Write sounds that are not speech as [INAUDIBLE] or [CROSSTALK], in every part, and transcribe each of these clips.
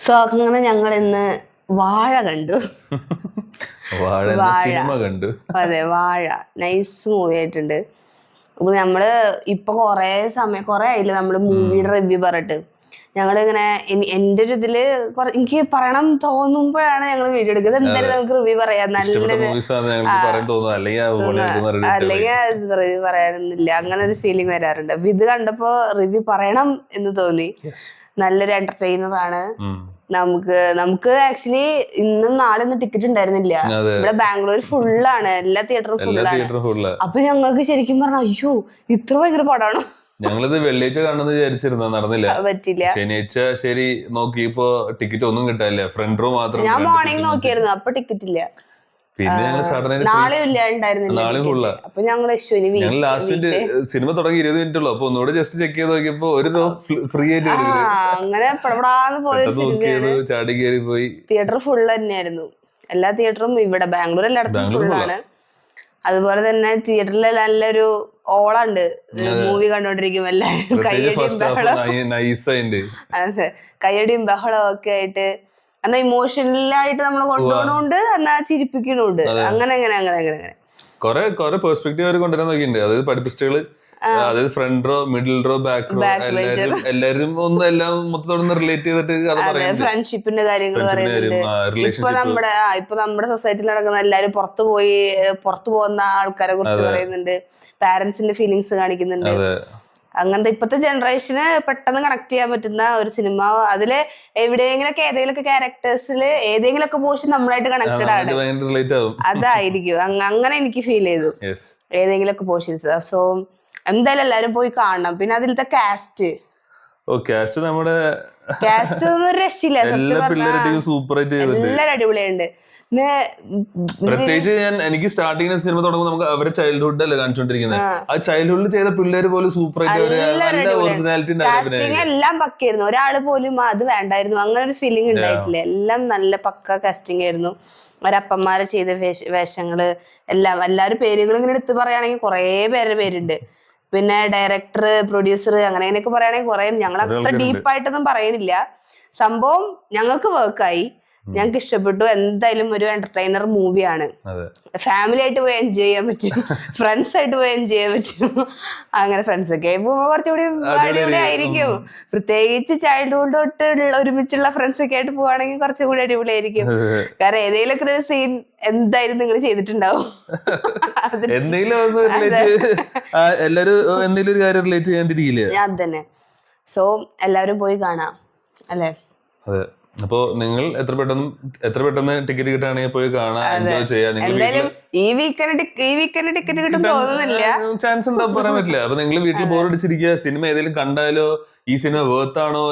So അങ്ങനെ ഞങ്ങൾ ഇന്ന് വാഴ കണ്ടു. വാഴ. സിനിമ കണ്ടു. അതെ വാഴ. നൈസ് മൂവി ആയിട്ടുണ്ട്. അപ്പൊ നമ്മൾ ഇപ്പൊ കൊറേ സമയം കൊറേ ആയില്ല നമ്മൾ മൂവിയുടെ റിവ്യൂ പറഞ്ഞിട്ട്. ഞങ്ങളിങ്ങനെ എനി- എന്റെ ഒരു ഇതിൽ എനിക്ക് പറയണം തോന്നുമ്പോഴാണ് ഞങ്ങൾ വീഡിയോ എടുക്കുന്നത്. എന്തായാലും നമുക്ക് റിവ്യൂ പറയാം. നല്ല അല്ലെങ്കിൽ റിവ്യൂ പറയാനൊന്നുമില്ല. അങ്ങനെ ഒരു ഫീലിംഗ് വരാറുണ്ട്. അപ്പൊ ഇത് കണ്ടപ്പോ റിവ്യൂ പറയണം എന്ന് തോന്നി. നല്ലൊരു എന്റർടൈനർ ആണ്. നമുക്ക് നമുക്ക് ആക്ച്വലി ഇന്നും നാളെ ഒന്നും ടിക്കറ്റ് ഉണ്ടായിരുന്നില്ല ഇവിടെ ബാംഗ്ലൂർ ഫുള്ളാണ് എല്ലാ തിയേറ്ററും ഫുള്ളാണ് അപ്പൊ ഞങ്ങൾക്ക് ശരിക്കും പറഞ്ഞ അയ്യോ ഇത്ര ഭയങ്കര പടമാണോ ഞങ്ങളിത് വെള്ളിയാഴ്ച കാണുന്നത് വിചാരിച്ചിരുന്ന നടന്നില്ല. പറ്റില്ല ശനിയാഴ്ച ശരി നോക്കിയപ്പോ ടിക്കറ്റ് ഒന്നും കിട്ടാനില്ല. ഫ്രണ്ട് റോ മാത്രം ഞാൻ മോർണിംഗ് നോക്കിയായിരുന്നു അപ്പൊ ടിക്കറ്റ് ഇല്ല. പിന്നെ ഞങ്ങൾ സാധാരണ ലാസ്റ്റ് സിനിമ തുടങ്ങി ഇരുപത് മിനിറ്റ് ഉള്ളു. അപ്പൊ ഒന്നുകൂടെ ജസ്റ്റ് ചെക്ക് ചെയ്ത് നോക്കിയപ്പോ ഒരു ഫ്രീ ആയിട്ട് അങ്ങനെ ചാടി കയറി പോയി തിയേറ്റർ ഫുൾ തന്നെയായിരുന്നു. എല്ലാ തിയേറ്ററും ഇവിടെ ബാംഗ്ലൂർ എല്ലായിടത്തും ഫുള്ളാണ് അതുപോലെ തന്നെ തിയേറ്ററിൽ നല്ലൊരു ഓളുണ്ട്. മൂവി കണ്ടോണ്ടിരിക്കും എല്ലാവരും കയ്യടിയും ബഹളം അതെ. കയ്യടിയും ബഹളവും ഒക്കെ ആയിട്ട്. എന്നാ ഇമോഷണലായിട്ട് നമ്മൾ കൊണ്ടുപോകണോണ്ട് എന്നാ ചിരിപ്പിക്കണുണ്ട്. അങ്ങനെ അങ്ങനെ അങ്ങനെ അങ്ങനെ അങ്ങനെ. കൊറേ കൊറേ പെർസ്പെക്ടീവ് അവർ കൊണ്ടുവരാൻ നോക്കിയിട്ടുണ്ട് അതായത് പഠിപ്പിസ്റ്റുകൾ അതായത് front row middle row back row എല്ലാരും എല്ലാരും ഒന്ന് എല്ലാം മൊത്തത്തോടൊന്ന് റിലേറ്റ് ചെയ്തിട്ട് ഫ്രണ്ട്ഷിപ്പിന്റെ കാര്യങ്ങൾ പറയുന്നുണ്ട്. ഇപ്പൊ നമ്മുടെ ഇപ്പൊ നമ്മുടെ സൊസൈറ്റിയിൽ നടക്കുന്ന എല്ലാരും പുറത്തു പോയി പുറത്തു പോകുന്ന ആൾക്കാരെ കുറിച്ച് പറയുന്നുണ്ട്. പാരന്റ്സിന്റെ ഫീലിങ്സ് കാണിക്കുന്നുണ്ട്. അങ്ങനത്തെ ഇപ്പത്തെ ജനറേഷന് പെട്ടെന്ന് കണക്ട് ചെയ്യാൻ പറ്റുന്ന ഒരു സിനിമ അതിൽ എവിടെയെങ്കിലൊക്കെ ഏതെങ്കിലുമൊക്കെ ക്യാരക്ടേഴ്സിൽ ഏതെങ്കിലുമൊക്കെ പോഷൻ നമ്മളായിട്ട് കണക്റ്റഡ് ആണ്. അതായിരിക്കും. അങ്ങ- അങ്ങനെ എനിക്ക് ഫീൽ ചെയ്തു. ഏതെങ്കിലുമൊക്കെ പോർഷൻസ് സോ എന്തായാലും എല്ലാരും പോയി കാണണം. പിന്നെ അതിലത്തെ കാസ്റ്റ് ഓ കാസ്റ്റ് നമ്മുടെ കാസ്റ്റ് ഒന്നും രക്ഷയില്ല എല്ലാരും അടിപൊളിയുണ്ട് പ്രത്യേകിച്ച് ഞാൻ എനിക്ക് സ്റ്റാർട്ടിങ്ങിന് സിനിമ തുടങ്ങുമ്പോൾ നമുക്ക് അവരെ ചൈൽഡ്ഹുഡ് അല്ലേ കാണിച്ചോണ്ടിരിക്കുന്നത് ആ. ചൈൽഡ്ഹുഡിൽ ചെയ്ത പിള്ളേര് പോലും സൂപ്പർ ഒറിജിനാലിറ്റി കാസ്റ്റിംഗ് എല്ലാം പക്കായിരുന്നു ഒരാൾ പോലും അത് വേണ്ടായിരുന്നു. അങ്ങനെ ഒരു ഫീലിംഗ് ഉണ്ടായിട്ടില്ല. എല്ലാം നല്ല പക്ക കാസ്റ്റിംഗ് ആയിരുന്നു. അവരപ്പന്മാരെ ചെയ്ത വേഷ വേഷങ്ങൾ എല്ലാം എല്ലാവരും പേരുകളും ഇങ്ങനെ എടുത്തു പറയുകയാണെങ്കിൽ കുറേ പേരുടെ പേരുണ്ട്. പിന്നെ ഡയറക്ടർ പ്രൊഡ്യൂസർ അങ്ങനെ അങ്ങനെയൊക്കെ പറയുകയാണെങ്കിൽ കുറെ ഞങ്ങൾ അത്ര ഡീപ്പ് ഡീപ്പായിട്ടൊന്നും പറയണില്ല സംഭവം ഞങ്ങൾക്ക് വർക്കായി ഞങ്ങൾക്ക് ഇഷ്ടപ്പെട്ടു. എന്തായാലും ഒരു എന്റർടൈനർ മൂവിയാണ് ഫാമിലി ആയിട്ട് പോയി എൻജോയ് ചെയ്യാൻ പറ്റും. [LAUGHS] ഫ്രണ്ട്സ് ആയിട്ട് പോയി എൻജോയ് ചെയ്യാൻ പറ്റും. അങ്ങനെ ഫ്രണ്ട്സ് ഒക്കെ പോകുമ്പോൾ കുറച്ചുകൂടി അടിപൊളി ആയിരിക്കും. പ്രത്യേകിച്ച് ചൈൽഡ്ഹുഡ് തൊട്ട് ഒരുമിച്ചുള്ള ഫ്രണ്ട്സ് ഒക്കെ ആയിട്ട് പോവാണെങ്കിൽ കുറച്ചുകൂടി അടിപൊളി ആയിരിക്കും. കാരണം ഏതെങ്കിലും ഒരു സീൻ എന്തായാലും നിങ്ങൾ ചെയ്തിട്ടുണ്ടാവും. [LAUGHS] എന്തെങ്കിലും എല്ലാരും എന്തെങ്കിലും ഒരു കാര്യം റിലേറ്റ് ചെയ്യാണ്ടിരിക്കില്ല? അത് തന്നെ. സോ എല്ലാവരും പോയി കാണാം. അല്ലെ? അപ്പോ നിങ്ങൾ എത്ര പെട്ടെന്ന് എത്ര പെട്ടെന്ന് ടിക്കറ്റ് കിട്ടുകയാണെങ്കിൽ പോയി കാണാം എൻജോയ് ചെയ്യാം. നിങ്ങൾ ഈ വീക്കെൻഡ് ഈ വീക്കെൻഡ് ടിക്കറ്റ് കിട്ടും തോന്നുന്നില്ല. ചാൻസ് ഉണ്ടാവും പറയാൻ പറ്റില്ല. അപ്പൊ നിങ്ങൾ വീട്ടിൽ ബോർ അടിച്ചിരിക്കുക സിനിമ ഏതെങ്കിലും കണ്ടാലോ ഈ സിനിമ വേർത്ത് ആണോ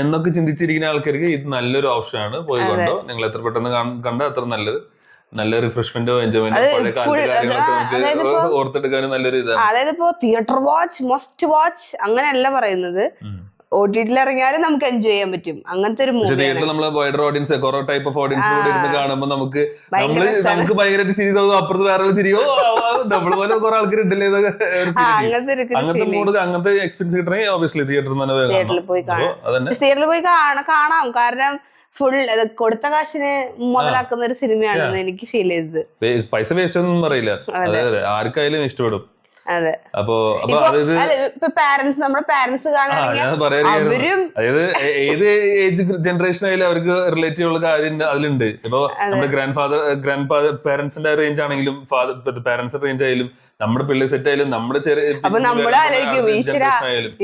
എന്നൊക്കെ ചിന്തിച്ചിരിക്കുന്ന ആൾക്കാർക്ക് ഇത് നല്ലൊരു ഓപ്ഷൻ ആണ്. പോയി കണ്ടോ. നിങ്ങൾ എത്ര പെട്ടെന്ന് കണ്ട അത്ര നല്ലത്. നല്ല റിഫ്രഷ്മെന്റോ എൻജോയ്മെന്റോ ഓർത്തെടുക്കാനും നല്ലൊരു ഇതാണ് അതായത് ഇപ്പോ തിയേറ്റർ വാച്ച് മസ്റ്റ് വാച്ച് അങ്ങനെയല്ല പറയുന്നത്. ഒ ടി ടിയിൽ ഇറങ്ങിയാലും നമുക്ക് എൻജോയ് ചെയ്യാൻ പറ്റും. അങ്ങനത്തെ ഒരു മൂവി തിയേറ്ററിൽ നമ്മൾ വൈഡർ ഓഡിയൻസ് കുറെ ടൈപ്പ് ഓഫ് ഓഡിയൻസ് കൂടി ഇരുന്ന് കാണുമ്പോൾ നമുക്ക്. നമുക്ക് ഭയങ്കരമായിട്ട് ചിരി തോന്നും അപ്പുറത്ത് വേറെ ചിരിയോ നമ്മൾ പോലെ കുറെ ആൾക്കാർ ഉണ്ടല്ലേ feeling. അങ്ങനത്തെ മൂഡ് അങ്ങനത്തെ എക്സ്പീരിയൻസ് കിട്ടണമെങ്കിൽ ഓബിയസ്ലി തിയേറ്ററിൽ തന്നെ തിയേറ്ററിൽ പോയി കാണാം. തിയേറ്ററിൽ പോയി കാണാം കാരണം ഫുൾ കൊടുത്ത കാശിന് മുതലാക്കുന്ന ഒരു സിനിമയാണെന്ന് എനിക്ക് ഫീൽ ചെയ്തത്. പൈസ വേസ്റ്റ് ഒന്നും പറയില്ല ആർക്കായാലും ഇഷ്ടപ്പെടും. അപ്പൊ അപ്പൊ പാരന്റ്സ് നമ്മുടെ പാരന്റ്സ് അവരും അതായത് ഏത് ഏജ് ജനറേഷൻ ആയാലും അവർക്ക് റിലേറ്റീവ് ഉള്ള കാര്യം അതിലുണ്ട്. ഇപ്പൊ നമ്മുടെ ഗ്രാൻഡ് ഫാദർ ഗ്രാൻഡ് ഫാദർ പാരന്റ്സിന്റെ റേഞ്ച് ആണെങ്കിലും ഫാദർ പാരന്റ്സ് റേഞ്ച് ആയാലും നമ്മുടെ പിള്ളേർ സെറ്റ് ആയാലും നമ്മുടെ ചെറിയ അപ്പൊ നമ്മൾ ആലോചിക്കും ഈശ്വര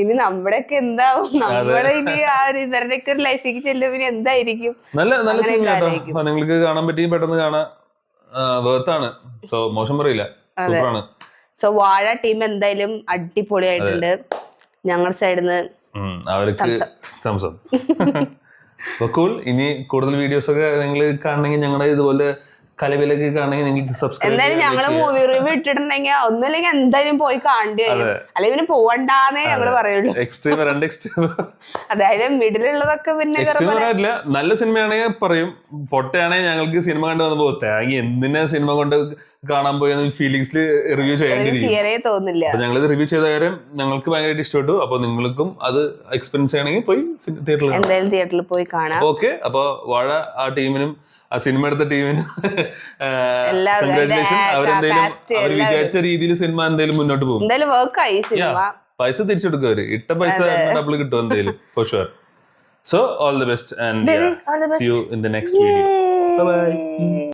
ഇനി നമ്മുടെയൊക്കെ എന്താവും? നമ്മളെ ഇനി ആ ഒരു ഇവരുടെയൊക്കെ ഒരു ലൈഫിലേക്ക് ചെല്ലും ഇനി എന്തായിരിക്കും? നല്ല നല്ല സിനിമ നിങ്ങൾക്ക് കാണാൻ പറ്റി പെട്ടെന്ന് കാണാം വേർത്താണ് സോ മോശം പറയില്ല. സൂപ്പറാണ് സോ വാഴ ടീം എന്തായാലും അടിപൊളിയായിട്ടുണ്ട്. ഞങ്ങളുടെ സൈഡിൽ നിന്ന് ഉം, അവർക്ക് സംസം കൂൾ [LAUGHS] ഇനി കൂടുതൽ വീഡിയോസ് ഒക്കെ നിങ്ങൾ കാണണമെങ്കിൽ ഞങ്ങളുടെ ഇതുപോലെ കലവിലൊക്കെ കാണണമെങ്കിൽ നിങ്ങൾക്ക് സബ്സ്ക്രൈബ് എന്തായാലും ഞങ്ങൾ മൂവി റിവ്യൂ ഇട്ടിട്ടുണ്ടെങ്കിൽ ഒന്നുമില്ലെങ്കിൽ എന്തായാലും പോയി കാണേണ്ടി വരും. അല്ലെങ്കിൽ പിന്നെ പോവണ്ടെന്നേ ഞങ്ങൾ പറയുള്ളൂ. എക്സ്ട്രീം രണ്ട് എക്സ്ട്രീം അതായത് മിഡിലുള്ളതൊക്കെ പിന്നെ പറയാനില്ല നല്ല സിനിമയാണെങ്കിൽ പറയും. പൊട്ടയാണെങ്കിൽ ഞങ്ങൾക്ക് സിനിമ കണ്ടു വന്നപ്പോ തേങ്ങി എന്തിനാ സിനിമ കൊണ്ട് കാണാൻ പോയെന്ന് ഫീലിങ്സിൽ റിവ്യൂ ചെയ്യേണ്ടി തോന്നില്ല ഞങ്ങൾ ഞങ്ങളിത് റിവ്യൂ ചെയ്ത കാര്യം ഞങ്ങൾക്ക് ഭയങ്കരമായിട്ട് ഇഷ്ടപ്പെട്ടു. അപ്പൊ നിങ്ങൾക്കും അത് എക്സ്പെൻസ് ചെയ്യണമെങ്കിൽ പോയി തിയേറ്ററിൽ എന്തായാലും തിയേറ്ററിൽ പോയി കാണാം. ഓക്കെ അപ്പൊ വാഴ ആ ടീമിനും ആ സിനിമ എടുത്ത ടീമിന് കൺഗ്രാറ്റുലേഷൻ അവരെന്തെങ്കിലും അവർ. വിചാരിച്ച രീതിയിൽ സിനിമ എന്തെങ്കിലും മുന്നോട്ട് പോകും. പൈസ തിരിച്ചെടുക്കും അവർ. ഇട്ട പൈസ ഡബിൾ കിട്ടും എന്തെങ്കിലും for sure so all the best and. See you in the next video bye